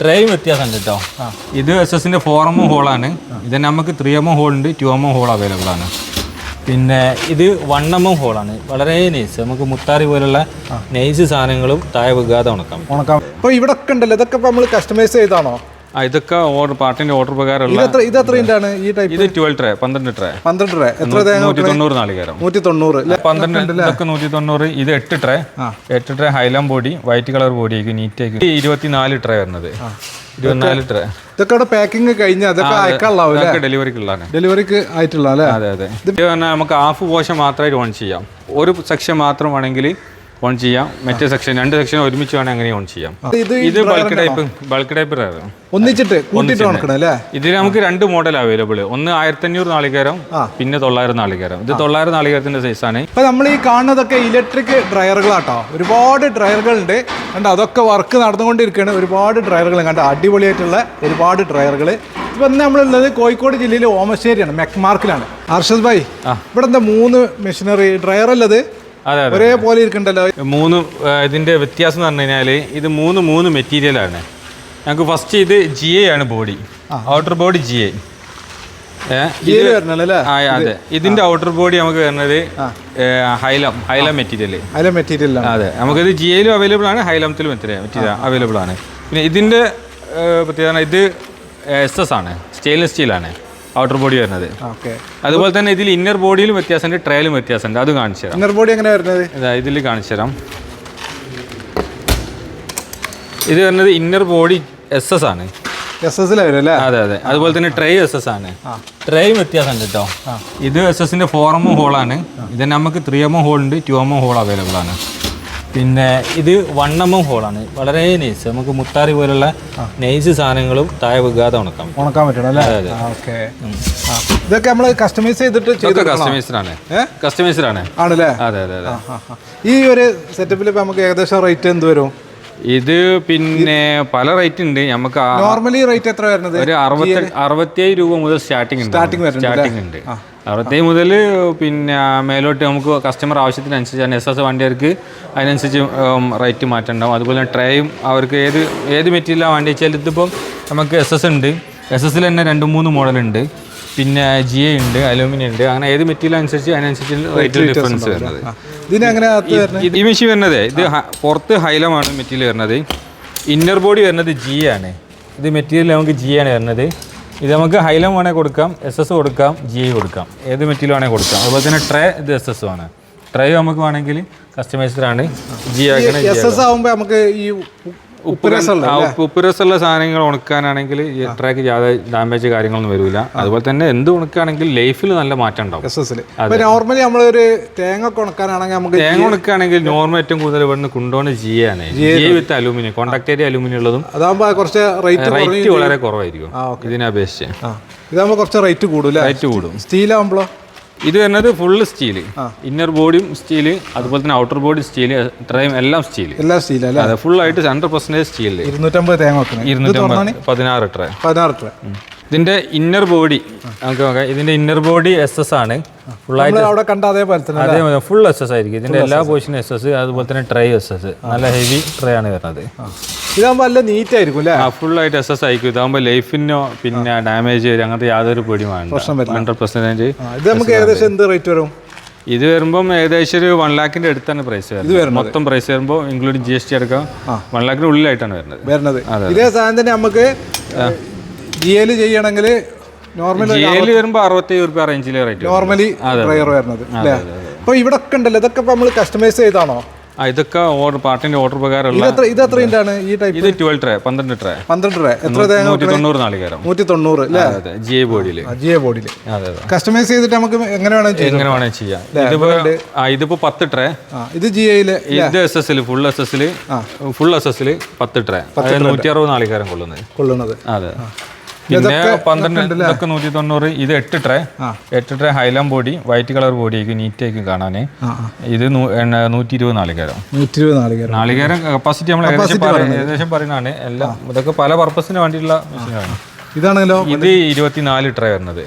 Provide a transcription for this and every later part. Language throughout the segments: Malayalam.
ട്രേയും വ്യത്യാസമുണ്ട് കേട്ടോ ഇത് എസ് എസിന്റെ ഫോർ എം ഹോളാണ് ഇത് നമുക്ക് ത്രീ എം ഹോൾ ഉണ്ട് ടു എം ഹോൾ അവൈലബിൾ ആണ്. പിന്നെ ഇത് വൺ എം എം ഹോളാണ് വളരെ നൈസ് നമുക്ക് മുത്താറി പോലുള്ള നൈസ് സാധനങ്ങളും താഴെ വെക്കാതെ ഉണക്കാം. ഉണക്കാം. ഇപ്പൊ ഇവിടെ ഒക്കെ ഉണ്ടല്ലോ. ഇതൊക്കെ നമ്മൾ കസ്റ്റമൈസ് ചെയ്താണോ? ഇതൊക്കെ ഓർഡർ പാർട്ടിന്റെ ഓർഡർ പ്രകാരമുള്ള ഇത് എത്ര എത്രയാണ് ഈ ടൈപ്പ് ഇത് ട്വൽവ് ട്രേ പന്ത്രണ്ട് ട്രേ. പന്ത്രണ്ട് ട്രേ. എത്ര നൂറ്റി തൊണ്ണൂറ് നാളികേരം. നൂറ്റി തൊണ്ണൂറ് അല്ലേ പന്ത്രണ്ട് ഇതൊക്കെ നൂറ്റി തൊണ്ണൂറ് ഇത് എട്ട് ട്രേ. എട്ട് tray Hylam body white colour body ആയിരിക്കും നീറ്റ് ആയിരിക്കും ഈ ഇരുപത്തിനാല് ട്രേ വരുന്നത്. ഇരുപത്തിനാല് ട്രേ. ഇതൊക്കെ അവിടെ പാക്കിംഗ് കഴിഞ്ഞ് അതൊക്കെ ഡെലിവറിക്കുള്ളതാണ്. ഡെലിവറിക്ക് ആയിട്ടുള്ള അല്ലേ? അതെ അതെ. ഇത് നമുക്ക് ഹാഫ് പോഷൻ മാത്രമായിട്ട് ഓൺ ചെയ്യാം. ഒരു സെക്ഷൻ മാത്രം വേണമെങ്കിൽ ഓൺ ചെയ്യാം. മറ്റേ സെക്ഷൻ രണ്ട് സെക്ഷൻ ഒരുമിച്ച് വേണം അങ്ങനെ ഓൺ ചെയ്യാം. ഇത് ബൾക്ക് ടൈപ്പ് ബൾക്ക് ടൈപ്പ് ഒന്നിച്ചിട്ട് ഇതിൽ നമുക്ക് രണ്ട് മോഡൽ അവൈലബിൾ ഒന്ന് ആയിരത്തി അഞ്ഞൂറ് നാളികേരം പിന്നെ തൊള്ളായിരം നാളികേരം. ഇത് തൊള്ളായിരം നാളികേരത്തിന്റെ സൈസാണ് ഇപ്പൊ നമ്മൾ ഈ കാണുന്നതൊക്കെ ഇലക്ട്രിക് ഡ്രയറുകളാട്ടോ ഒരുപാട് ഡ്രയറുകളുണ്ട് കണ്ടോ അതൊക്കെ വർക്ക് നടന്നുകൊണ്ടിരിക്കുകയാണ് ഒരുപാട് ഡ്രയറുകൾ കണ്ട അടിപൊളിയായിട്ടുള്ള ഒരുപാട് ഡ്രയറുകൾ ഇപ്പൊ നമ്മളുള്ളത് കോഴിക്കോട് ജില്ലയിലെ ഓമശ്ശേരിയാണ് മെക്മാർക്കിലാണ്. ഹർഷദ് ഭായ് ഇവിടെ എന്താ മൂന്ന് മെഷീനറി ഡ്രയർ അല്ലത് ഒരേപോലെ ഇരിക്കണ്ടല്ലോ. മൂന്ന് ഇതിന്റെ വ്യത്യാസം എന്ന് പറഞ്ഞു കഴിഞ്ഞാൽ ഇത് മൂന്ന് മൂന്ന് മെറ്റീരിയലാണ് ഞങ്ങൾക്ക് ഫസ്റ്റ് ഇത് ജി എ ആണ് body outer body G A അതെ ഇതിന്റെ ഔട്ടർ ബോഡി നമുക്ക് വരുന്നത് ഹൈലം ഹൈലം മെറ്റീരിയൽ ഹൈലം മെറ്റീരിയലാണ് അതെ നമുക്കിത് ജി എയിലും അവൈലബിൾ ആണ് ഹൈലത്തിലും മെറ്റീരിയൽ മെറ്റീരിയൽ അവൈലബിൾ ആണ്. പിന്നെ ഇതിന്റെ പ്രത്യേകത ഇത് എസ് എസ് ആണ് സ്റ്റെയിൻലെസ് സ്റ്റീലാണ് ഔട്ടർ ബോഡി വരുന്നത്. അതുപോലെ തന്നെ ഇതിൽ ഇന്നർ ബോഡിയിലും വ്യത്യാസമുണ്ട് ട്രയലും വ്യത്യാസമുണ്ട്. അത് കാണിച്ചു തരാം. ഇന്നർ ബോഡി എങ്ങനെ വരുന്നത്? ഇതാ ഇതിൽ കാണിച്ചു തരാം. ഇത് വരുന്നത് ഇന്നർ ബോഡി എസ് എസ് ആണ് എസ് എസ് അല്ലേ? അതെ അതെ. അതുപോലെ തന്നെ ട്രേ എസ് എസ് ആണ് ട്രേയും വ്യത്യാസമുണ്ട് കേട്ടോ ഇത് എസ് എസിന്റെ ഫോർ എം ഹോളാണ് ഇത് നമുക്ക് ത്രീ എം ഹോൾ ഉണ്ട് ടു എം ഹോൾ അവൈലബിൾ ആണ്. പിന്നെ ഇത് വൺ എം എം ഹോളാണ്. വളരെ നൈസ് നമുക്ക് മുത്താറി പോലുള്ള നൈസ് സാധനങ്ങളും താഴെ വെക്കാതെ ഉണക്കാം ഉണക്കാൻ പറ്റണം അല്ലേ? ഓക്കെ ഇതൊക്കെ നമ്മൾ കസ്റ്റമൈസ് ചെയ്തിട്ട് ചെയ്ത് ഇതൊക്കെ കസ്റ്റമൈസ്ഡ് ആണ് ഏ? കസ്റ്റമൈസ്ഡ് ആണ് ആണല്ലേ? അതെ അതെ. ഈ ഒരു സെറ്റപ്പിൽ ഇപ്പൊ നമുക്ക് ഏകദേശം റേറ്റ് എന്ത് വരും? ഇത് പിന്നെ പല റേറ്റ് ഉണ്ട്. നമുക്ക് നോർമലി റേറ്റ് എത്ര വരുന്നത്? ഒരു അറുപത്തി അറുപത്തിയേഴ് രൂപ മുതൽ സ്റ്റാർട്ടിംഗ് Starting സ്റ്റാർട്ടിംഗ് ഉണ്ട്. അറുപത്തേഴ് മുതൽ പിന്നെ മേലോട്ട് നമുക്ക് കസ്റ്റമർ ആവശ്യത്തിനനുസരിച്ച് എസ് എസ് വണ്ടിയർക്ക് അതിനനുസരിച്ച് റേറ്റ് മാറ്റണ്ടാവും. അതുപോലെ തന്നെ ട്രേയും അവർക്ക് ഏത് ഏത് മെറ്റീരിയലാണ് വേണ്ടി വെച്ചാൽ ഇതിപ്പം നമുക്ക് എസ് എസ് ഉണ്ട്. എസ് എസ് തന്നെ രണ്ട് മൂന്ന് മോഡലുണ്ട് പിന്നെ ജി എ ഉണ്ട് അലൂമിനിയം ഉണ്ട്. അങ്ങനെ ഏത് മെറ്റീരിയൽ അനുസരിച്ച് അതിനനുസരിച്ച് റേറ്റ് ഡിഫറൻസ് വരുന്നത്. ഇതിനെ എങ്ങനെ അകത്ത് ഈ മെഷീൻ വരുന്നത് ഇത് പുറത്ത് ഹൈലമാണ് മെറ്റീരിയൽ വരുന്നത്. ഇന്നർ ബോഡി വരുന്നത് ജി ആണ്. ഇത് മെറ്റീരിയൽ നമുക്ക് ജി ആണ് വരുന്നത്. ഇത് നമുക്ക് ഹൈലം വേണേൽ കൊടുക്കാം എസ് എസ് കൊടുക്കാം ജി ഐ കൊടുക്കാം. ഏത് മെറ്റീരിയൽ വേണേൽ കൊടുക്കാം. അതുപോലെ തന്നെ ട്രേ ഇത് എസ് എസ് ആണ്. ട്രേ നമുക്ക് വേണമെങ്കിൽ കസ്റ്റമൈസ്ഡ് ആണ് ജി ആക്കണ എസ് എസ് ആകുമ്പോൾ നമുക്ക് ഈ ഉപ്പ് രസമുള്ള സാധനങ്ങൾ ഉണക്കാനാണെങ്കിൽ ഇത്രയ്ക്ക് ട്രാക്ക് യാതൊരു ഡാമേജ് കാര്യങ്ങളൊന്നും വരില്ല അതുപോലെ തന്നെ എന്ത് ഉണക്കാണെങ്കിൽ ലൈഫിൽ നല്ല മാറ്റം ഉണ്ടാവും. നോർമലി നമ്മളൊരു തേങ്ങ ഉണക്കാനാണെങ്കിൽ നമുക്ക് തേങ്ങ ഉണക്കാണെങ്കിൽ നോർമൽ ഏറ്റവും കൂടുതൽ ഇവിടുന്ന് കൊണ്ടുപോകുന്ന ജി ആണ്. ജി വിത്ത് അലൂമിനിയം കോണ്ടാക്ടേരിയ അലൂമിനിയം ഉള്ളതും അതാകുമ്പോൾ കുറച്ച് റേറ്റ് വളരെ കുറവായിരിക്കും. ഇതിനെ അപേക്ഷിച്ച്. ഇതാകുമ്പോൾ ഇതാകുമ്പോ കുറച്ച് റേറ്റ് കൂടും റേറ്റ് കൂടും. സ്റ്റീൽ ആകുമ്പോഴോ ഇത് വരുന്നത് ഫുള്ള് സ്റ്റീൽ ഇന്നർ ബോഡിയും സ്റ്റീൽ അതുപോലെ തന്നെ ഔട്ടർ ബോഡി സ്റ്റീൽ ഇത്രയും എല്ലാം സ്റ്റീൽ എല്ലാം സ്റ്റീൽ അല്ലേ? അതെ ഫുൾ ആയിട്ട് ഹൺഡ്രഡ് പെർസെന്റേജ് സ്റ്റീൽ ഇരുന്നൂറ്റമ്പത് തേങ്ങ ഇരുന്നൂറ്റമ്പത് പതിനാറ് ട്രേ പതിനാറ് ട്രേ ഇതിന്റെ ഇന്നർ ബോഡി നമുക്ക് നോക്കാം. ഇതിന്റെ ഇന്നർ ബോഡി എസ് എസ് ആണ് ഫുള്ളായിട്ട് അവിടെ കണ്ട അതേപോലെ തന്നെ അതേ ഫുൾ എസ് എസ് ആയിരിക്കും. ഇതിന്റെ എല്ലാ പോർഷനും എസ് എസ് അതുപോലെ തന്നെ ട്രൈ എസ് എസ് നല്ല ഹെവി ട്രേ ആണ് വരുന്നത്. ഇതാകുമ്പോ നല്ല നീറ്റ് ആയിരിക്കും അല്ലേ? ഫുൾ ആയിട്ട് എസ് എസ് ആയിരിക്കും ഇതാകുമ്പോൾ ലൈഫിനോ പിന്നെ ഡാമേജ് വരും. അങ്ങനത്തെ യാതൊരു പേടിയും വേണ്ട ഹൺഡ്രഡ് പെർസെന്റേജ് ഇത് നമുക്ക് ഏകദേശം എന്ത് റേറ്റ് വരും? ഇത് വരുമ്പോൾ ഏകദേശം ഒരു വൺ ലാഖിന്റെ അടുത്താണ് പ്രൈസ് വരുന്നത്. മൊത്തം പ്രൈസ് വരുമ്പോൾ ഇൻക്ലൂഡിംഗ് ജി എസ് ടി അടക്കം വൺ ലാഖിന് ഉള്ളിലായിട്ടാണ് വരുന്നത്. വരുന്നത്. ഇതേ സാധനം തന്നെ നമുക്ക് ജി എൽ ചെയ്യണമെങ്കിൽ നോർമൽ ജി വരുമ്പോൾ അറുപത്തി റുപ്യ റേഞ്ചിലെ റേറ്റ് നോർമലി വരുന്നത് അല്ലേ? അപ്പൊ ഇവിടെ ഒക്കെ ഉണ്ടല്ലോ. ഇതൊക്കെ നമ്മൾ കസ്റ്റമൈസ് ചെയ്താണോ? ഇതൊക്കെ ഓർഡർ പാർട്ടിന്റെ ഓർഡർ പ്രകാരമുള്ള ഇത് എത്ര ഇതാണ് ഈ ടൈപ്പ് ഇത് ട്വൽവ് ട്രേ പന്ത്രണ്ട് ട്രേ പന്ത്രണ്ട് ട്രേ എത്ര നൂറ്റി തൊണ്ണൂറ് നാളികേരം. നൂറ്റി തൊണ്ണൂറ് അതെ ജി എ ബോഡിയിൽ ജി എ ബോഡിയിൽ കസ്റ്റമൈസ് ചെയ്തിട്ട് നമുക്ക് എങ്ങനെ വേണം ചെയ്യാം. എങ്ങനെ വേണമെങ്കിൽ ചെയ്യാം. ഇതിപ്പോ ഇതിപ്പോ പത്ത് ട്രേ ഇത് ജി ഐയിൽ ഇത് S S full S S full S S പത്ത് ട്രേ നൂറ്റി അറുപത് നാളികേരം കൊള്ളുന്നത്. കൊള്ളുന്നത്. അതെ. പിന്നെ പന്ത്രണ്ട് ഇതൊക്കെ നൂറ്റി തൊണ്ണൂറ് ഇത് എട്ട് ട്രേ എട്ട് tray Hylam body white colour body ആയിരിക്കും നീറ്റ് ആയിരിക്കും കാണാന് ഇത് നൂറ്റി ഇരുപത് നാളികേരം. നാളികേരം. കപ്പാസിറ്റി നമ്മൾ ഏകദേശം പറയുന്നതാണ്. എല്ലാം ഇതൊക്കെ പല പർപ്പസിന് വേണ്ടിയിട്ടുള്ള മെഷീനാണ് ഇതാണല്ലോ ഇത് ഇരുപത്തിനാല് ട്രേ വരുന്നത്.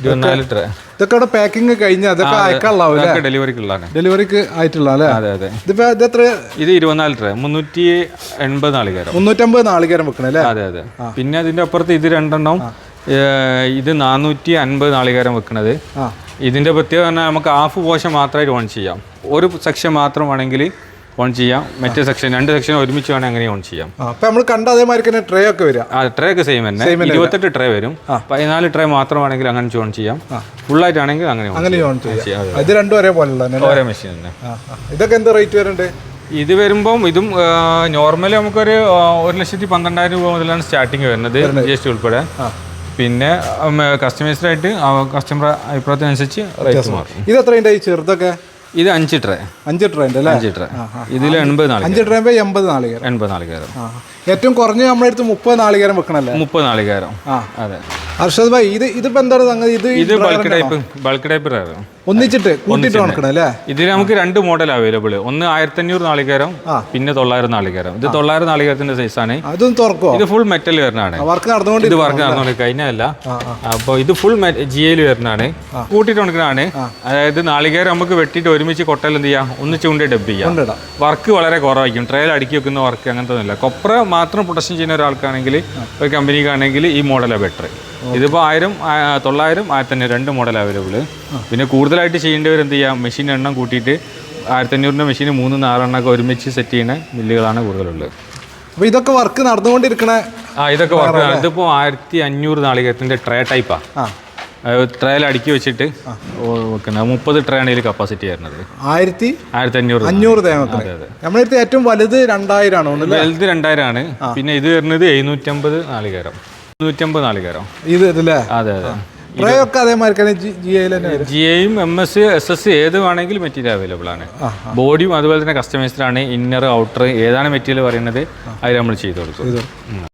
ഇരുപത്തിനാല് ട്രേ ഇതൊക്കെ ഇവിടെ പാക്കിംഗ് കഴിഞ്ഞ അതൊക്കെ അയക്കാനുള്ളാവും അല്ലേ? ഡെലിവറിക്കുള്ളതാണ് ഡെലിവറിക്ക് ആയിട്ടുള്ള അല്ലേ? അതെ അതെ. ഇതിപ്പോ ഇത് എത്ര ഇത് ഇരുപത്തിനാല് ട്രേ മുന്നൂറ്റി എൺപത് നാളികേരം. മുന്നൂറ്റമ്പത് നാളികേരം വെക്കണം അല്ലേ? അതെ അതെ. പിന്നെ അതിന്റെ അപ്പുറത്ത് ഇത് രണ്ടെണ്ണം ഇത് നാനൂറ്റി അൻപത് നാളികേരം വെക്കണത്. ഇതിന്റെ പ്രത്യേകത പറഞ്ഞാൽ നമുക്ക് ഹാഫ് പോഷൻ മാത്രമായിട്ട് ഓൺ ചെയ്യാം. ഒരു സെക്ഷൻ മാത്രം വേണമെങ്കിൽ ഓൺ ചെയ്യാം. മറ്റേ സെക്ഷൻ രണ്ട് സെക്ഷൻ ഒരുമിച്ച് വേണമെങ്കിൽ അങ്ങനെ ഓൺ ചെയ്യാം. അപ്പോൾ അപ്പൊ നമ്മൾ കണ്ട അതേമാതിരി തന്നെ ട്രേ ഒക്കെ വരിക ആ ട്രേ ഒക്കെ സെയിം തന്നെ. ഇരുപത്തെട്ട് ട്രേ വരും. പതിനാല് ട്രേ മാത്രമാണെങ്കിൽ അങ്ങനെ ഓൺ ചെയ്യാം. ഫുള്ളായിട്ട് ആണെങ്കിൽ അങ്ങനെ അങ്ങനെ ഓൺ ചെയ്യാം. ഇത് രണ്ടും ഒരേപോലെ ഓരോ മെഷീൻ തന്നെ. ഇതൊക്കെ എന്താ റേറ്റ് വരുന്നുണ്ട്? ഇത് വരുമ്പം ഇതും നോർമലി നമുക്കൊരു ഒരു ലക്ഷത്തി പന്ത്രണ്ടായിരം രൂപ മുതലാണ് സ്റ്റാർട്ടിങ് വരുന്നത് ജി എസ് ടി ഉൾപ്പെടെ. പിന്നെ കസ്റ്റമൈസ്ഡായിട്ട് കസ്റ്റമർ അഭിപ്രായത്തിനനുസരിച്ച് റേറ്റ് മാറും. ഇത് എത്രയുണ്ടായി ചെറുതൊക്കെ? ഇത് അഞ്ച് ട്രേ. അഞ്ച് ട്രേ ഉണ്ട് അല്ലേ? അഞ്ച് ട്രേ. ഇതിൽ എൺപത് നാളികേരം. അഞ്ച് ട്രേ എൺപത് നാളികേരം. എൺപത് നാളികേരം. ഏറ്റവും കുറഞ്ഞ നമ്മുടെ അടുത്ത് മുപ്പത് നാളികേരം വെക്കണല്ലേ? മുപ്പത് നാളികേരം. ആ. അതെ. അർഷദ് ഭായ് ഇത് ഇതിപ്പോ എന്താണ് സംഗതി? ഇത് ഇത് ബൾക്ക് ടൈപ്പ് ബൾക്ക് ടൈപ്പ് ഒന്നിച്ചിട്ട് കൂട്ടിട്ട് ഉണക്കണം അല്ലേ? ഇതിൽ നമുക്ക് രണ്ട് മോഡൽ അവൈലബിൾ ഒന്ന് ആയിരത്തി അഞ്ഞൂറ് നാളികേരം പിന്നെ തൊള്ളായിരം നാളികേരം. ഇത് തൊള്ളായിരം നാളികേരത്തിന്റെ സൈസാണ് തുറക്കോ ഇത് ഫുൾ മെറ്റൽ വരുന്നതാണ് വർക്ക് നടന്നുകൊണ്ട് ഇത് വർക്ക് നടന്നുകൊണ്ട് കഴിഞ്ഞല്ല അപ്പോൾ ഇത് ഫുൾ ജി എയിൽ വരുന്നതാണ് കൂട്ടിയിട്ട് കൊടുക്കുന്നതാണ് അതായത് നാളികേരം നമുക്ക് വെട്ടിട്ട് ഒരുമിച്ച് കൊട്ടൽ എന്ത് ചെയ്യാം? ഒന്ന് ചൂണ്ടി ഡബ് ചെയ്യാം. വർക്ക് വളരെ കുറവായിരിക്കും. ട്രയൽ അടുക്കി വെക്കുന്ന വർക്ക് അങ്ങനത്തെ ഒന്നുമില്ല. കൊപ്ര മാത്രം പ്രൊഡക്ഷൻ ചെയ്യുന്ന ഒരാൾക്കാണെങ്കിൽ ഒരു കമ്പനിക്കാണെങ്കിൽ ഈ മോഡലാണ് ബെറ്റർ ഇതിപ്പോൾ ആയിരം തൊള്ളായിരം ആയിരത്തി അഞ്ഞൂറ് രണ്ട് മോഡൽ അവൈലബിൾ പിന്നെ കൂടുതലായിട്ട് ചെയ്യേണ്ടവർ എന്ത് ചെയ്യാം? മെഷീൻ എണ്ണം കൂട്ടിയിട്ട് ആയിരത്തി അഞ്ഞൂറിന്റെ മെഷീൻ മൂന്ന് നാലെണ്ണമൊക്കെ ഒരുമിച്ച് സെറ്റ് ചെയ്യുന്ന മില്ലുകളാണ് കൂടുതലുള്ളത്. അപ്പോൾ ഇതൊക്കെ വർക്ക് നടന്നുകൊണ്ടിരിക്കണ ആ ഇതൊക്കെ വർക്ക് ഇതിപ്പോൾ ആയിരത്തി അഞ്ഞൂറ് നാളികേരത്തിന്റെ ട്രേ ടൈപ്പാണ് ട്രയൽ അടുക്കി വെച്ചിട്ട് വെക്കുന്നത് മുപ്പത് ട്രേ ആണ് ഇതിൽ കപ്പാസിറ്റി വരുന്നത്. ആയിരത്തി ആയിരത്തി അഞ്ഞൂറ് അഞ്ഞൂറ് നമ്മളെടുത്ത് ഏറ്റവും വലുത് രണ്ടായിരം ആണ് തോന്നുന്നു വലുത് രണ്ടായിരം ആണ്. പിന്നെ ഇത് വരുന്നത് എഴുന്നൂറ്റമ്പത് നാളികേരം. എഴുന്നൂറ്റമ്പത് നാളികേരോ. ഇത് അല്ലേ അതെ അതെ. ട്രേ ഒക്കെ അതേമാതിരി ജി ഐയിൽ ജി എയും എം എസ് എസ് എസ് ഏത് വേണമെങ്കിലും മെറ്റീരിയൽ അവൈലബിൾ ആണ്. ബോഡിയും അതുപോലെ തന്നെ കസ്റ്റമൈസ്ഡ് ആണ്. ഇന്നർ ഔട്ടർ ഏതാണ് മെറ്റീരിയൽ പറയുന്നത്? അത് നമ്മൾ ചെയ്തു കൊടുക്കും.